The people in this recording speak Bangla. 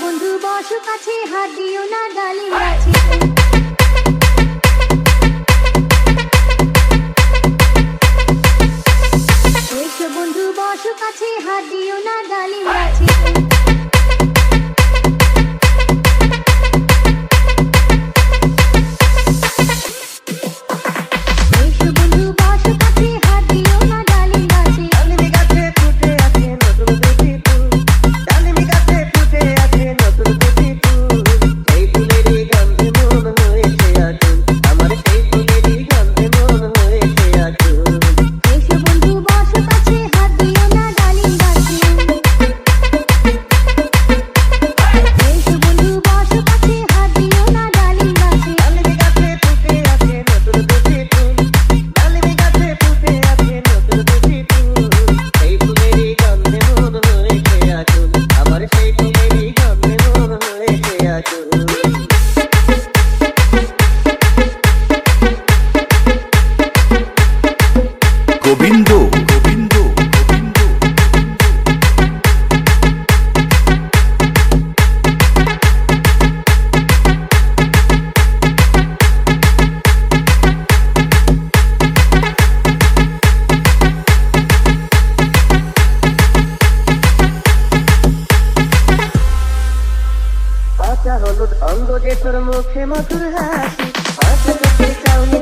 বন্ধু বসু কাছে হাত দিও না গালি গাছে baby, baby. অঙ্গ অঙ্গ যে তোর মুখে মধুর হাসি। হাসতে চাউনি